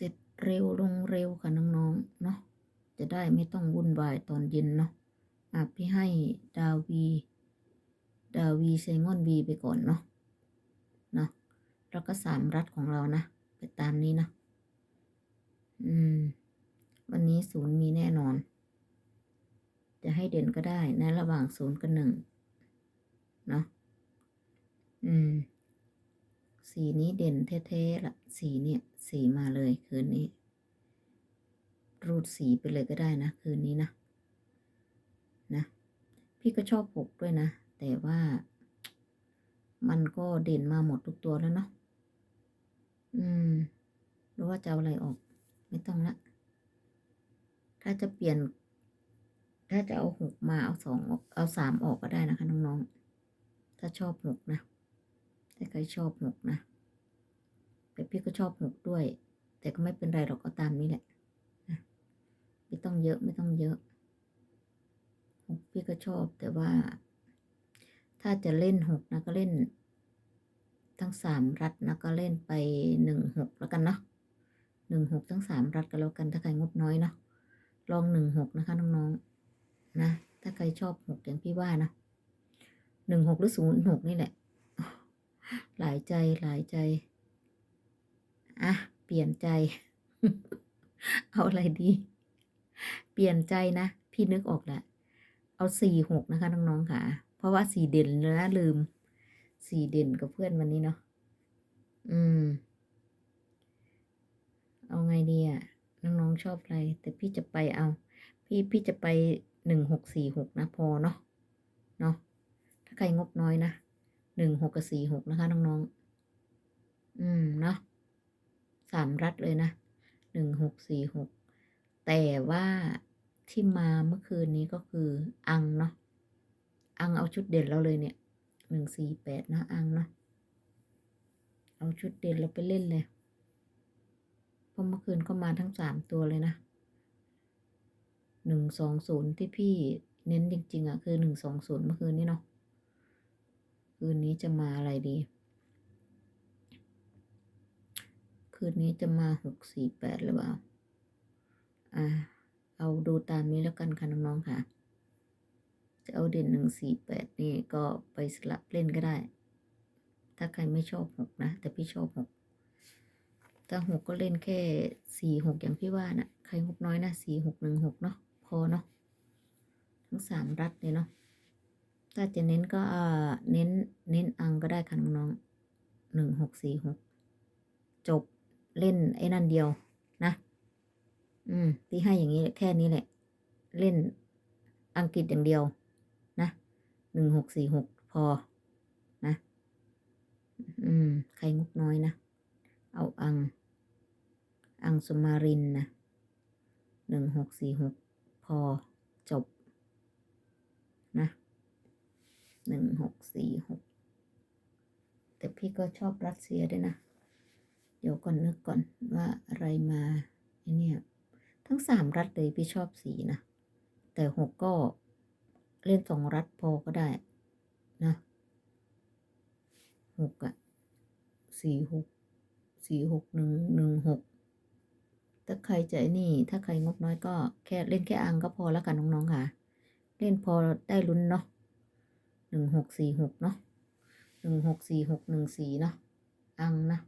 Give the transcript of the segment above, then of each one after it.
เสร็จเร็วลงเร็วค่ะน้องๆเนาะจะได้ไม่ต้องวุ่นวายตอนเย็นเนาะอะพี่ให้ดาวี ดาวีไซงอนวีไปก่อนเนาะเนาะแล้วก็สามรัดของเรานะไปตามนี้นะอืม วันนี้ศูนย์มีแน่นอน จะให้เด่นก็ได้ในะ ระหว่างศูนย์กับหนึ่งเนาะอืม สีนี้เด่นแท้ๆละสีเนี่ย สีมาเลยคืนนี้ รูดสีไปเลยก็ได้นะ คืนนี้นะ นะ พี่ก็ชอบหกด้วยนะ แต่ว่ามันก็เด่นมาหมดทุกตัวแล้วเนาะ อืม รู้ว่าจะเอาอะไรออก ไม่ต้องละ ถ้าจะเปลี่ยน ถ้าจะเอาหกมาเอาสองออก เอาสามออกก็ได้นะคะน้องๆ ถ้าชอบหกนะ ถ้าใครชอบหกนะ แต่พี่ก็ชอบหกด้วย แต่ก็ไม่เป็นไรหรอกเอาตามนี้แหละไม่ต้องเยอะไม่ต้องเยอะหกพี่ก็ชอบแต่ว่า ถ้าจะเล่นหกนะก็เล่น ทั้งสามรัดนะก็เล่นไปหนึ่งหกแล้วกันเนาะหนึ่งหกทั้งสามรัดก็แล้วกันถ้าใครงบน้อยเนาะลองหนึ่งหกนะคะน้องๆนะถ้าใครชอบหกอย่างพี่ว่านะหนึ่งหกหรือศูนย์หกนี่แหละ หลายใจหลายใจ อะ เปลี่ยนใจ เอาอะไรดี เปลี่ยนใจนะ พี่นึกออกแล้วเอาสี่หกนะคะน้องๆค่ะ เพราะว่าสี่เด่นเลยนะลืม สี่เด่นกับเพื่อนวันนี้เนาะ อืม เอาไงดีอะน้องๆชอบอะไร แต่พี่จะไปเอา พี่พี่จะไปหนึ่งหกสี่หกนะพอเนาะ เนาะ ถ้าใครงบน้อยนะหนึ่งหกกับสี่หกนะคะน้องๆ อืม เนาะ สามรัดเลยนะหนึ่งหกสี่หกแต่ว่าที่มาเมื่อคืนนี้ก็คืออังเนาะอังเอาชุดเด่นเราเลยเนี่ยหนึ่งสี่แปดนะอังเนาะเอาชุดเด่นเราไปเล่นเลยเพราะเมื่อคืนก็มาทั้งสามตัวเลยนะหนึ่งสองศูนย์ที่พี่เน้นจริง ๆอะคือหนึ่งสองศูนย์เมื่อคืนนี้เนาะคืนนี้จะมาอะไรดี คืนนี้จะมาหกสี่แปดหรือเปล่า อ่า เอาดูตามนี้แล้วกันค่ะน้องๆค่ะ จะเอาเด่นหนึ่งสี่แปดนี่ก็ไปสลับเล่นก็ได้ ถ้าใครไม่ชอบหกนะ แต่พี่ชอบหกถ้าหกก็เล่นแค่สี่หกอย่างพี่ว่านะใครงบน้อยนะสี่หกหนึ่งหกเนาะ พอเนาะ ทั้งสามรัดเลยเนาะ ถ้าจะเน้นก็อ่าเน้น เน้นอังก็ได้ค่ะน้องๆหนึ่งหกสี่หกจบ เล่นไอ้นั่นเดียวนะ อืมที่ให้อย่างนี้แค่นี้แหละ เล่นอังกฤษอย่างเดียว นะหนึ่งหกสี่หกพอ นะ อืม ใครงบน้อยนะ เอาอัง อังสมารินนะหนึ่งหกสี่หกพอจบ นะหนึ่งหกสี่หกแต่พี่ก็ชอบรัสเซียด้วยนะ เดี๋ยวก่อนนึกก่อนว่าอะไรมาไอเนี่ยทั้งสามรัฐเลยพี่ชอบสีนะ แต่หกก็เล่นสองรัฐพอก็ได้นะหกอะสี่หกสี่หกหนึ่งหนึ่งหกถ้าใครจะนี่ ถ้าใครงบน้อยก็แค่เล่นแค่อังก็พอแล้วกันน้องๆค่ะ เล่นพอได้ลุ้นเนาะหนึ่งหกสี่หกเนาะหนึ่งหกสี่หกหนึ่งสี่เนาะอังนะ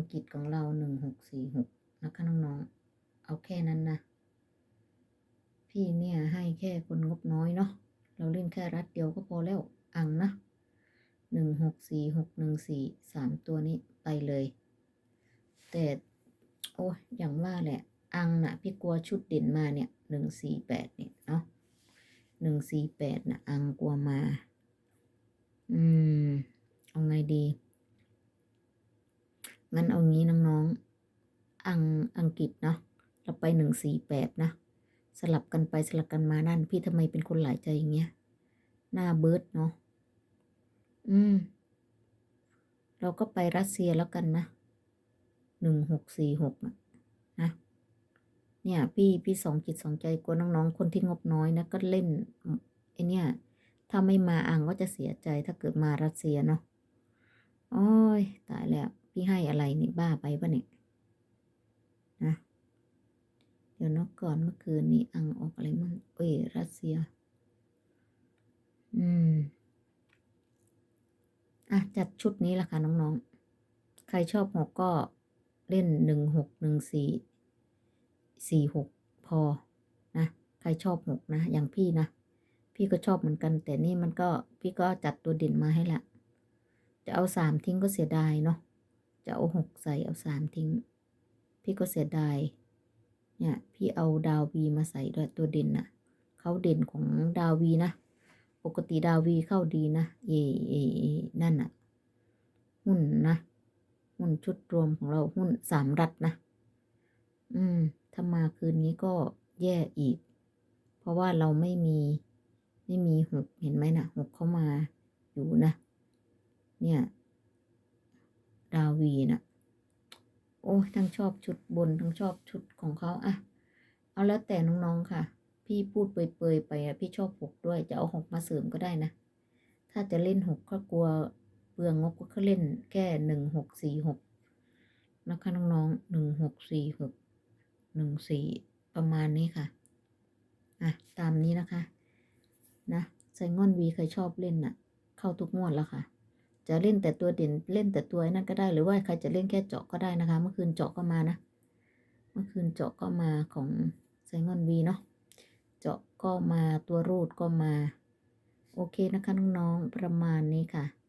อังกฤษของเราหนึ่งหกสี่หกนะคะน้องๆ เอาแค่นั้นนะ พี่เนี่ยให้แค่คนงบน้อยเนาะ เราเล่นแค่รัดเดียวก็พอแล้ว อังนะหนึ่งหกสี่หกหนึ่งสี่สามตัวนี้ไปเลย แต่โอ้ยอย่างว่าแหละ อังนะพี่กลัวชุดเด่นมาเนี่ยหนึ่งสี่แปดเนี่ยเนาะหนึ่งสี่แปดนะอังกลัวมา อืม เอาไงดี งั้นเอางี้น้องๆ อังอังกฤษเนาะ เราไปหนึ่งสี่แปดนะ สลับกันไปสลับกันมานั่น พี่ทำไมเป็นคนหลายใจอย่างเงี้ย หน้าเบิร์ดเนาะ อืม เราก็ไปรัสเซียแล้วกันนะหนึ่งหกสี่หกนะนะเนี่ย พี่พี่สองจิตสองใจกลัวน้องๆ คนที่งบน้อยนะก็เล่นไอเนี่ย ถ้าไม่มาอังก็จะเสียใจถ้าเกิดมารัสเซียเนาะ โอ้ย ตายแล้ว พี่ให้อะไรนี่บ้าไปปะเนี่ยนะเดี๋ยวนะก่อนเมื่อคืนนี้อังออกอะไรมั่งเอ้ยรัสเซีย อืม อะ จัดชุดนี้ละค่ะน้องๆ ใครชอบหกก็เล่นหนึ่งหกหนึ่งสี่สี่หกพอนะ ใครชอบหกนะ อย่างพี่นะ พี่ก็ชอบเหมือนกัน แต่นี่มันก็พี่ก็จัดตัวเด่นมาให้ละ จะเอาสามทิ้งก็เสียดายเนาะ จะเอาหกใส่เอาสามทิ้ง พี่ก็เสียดายเนี่ยพี่เอาดาววีมาใส่ด้วยตัวเด่นนะเขาเด่นของดาววีนะ ปกติดาววีเข้าดีนะเอเอเนั่นน่ะหุ้นนะ หุ้นชุดรวมของเราหุ้นสามรัฐนะ อืม ถ้ามาคืนนี้ก็แย่อีก เพราะว่าเราไม่มี ไม่มีหกเห็นไหมนะ่ะหกเข้ามาอยู่นะ เนี่ย ดาวีนะ่ะ โอ้ยทั้งชอบชุดบน ทั้งชอบชุดของเขาอะเอาแล้วแต่น้องๆค่ะ พี่พูดเปยๆไปอะพี่ชอบหกด้วยจะเอาหกมาเสริมก็ได้นะ ถ้าจะเล่นหกก็กลัวเปลืองงบก็เล่นแค่หนึ่งหกสี่หกนะคะน้องๆหนึ่งหกสี่หกหนึ่งสี่ประมาณนี้ค่ะ อะ ตามนี้นะคะ นะไซงอนวีเคยชอบเล่นน่ะ เข้าทุกงวดแล้วค่ะ จะเล่นแต่ตัวเด่นเล่นแต่ตัวนั่นก็ได้ หรือว่าใครจะเล่นแค่เจาะก็ได้นะคะ เมื่อคืนเจาะก็มานะ เมื่อคืนเจาะก็มาของไซงอนวีเนาะ เจาะก็มาตัวรูดก็มา โอเคนะคะน้องๆประมาณนี้ค่ะ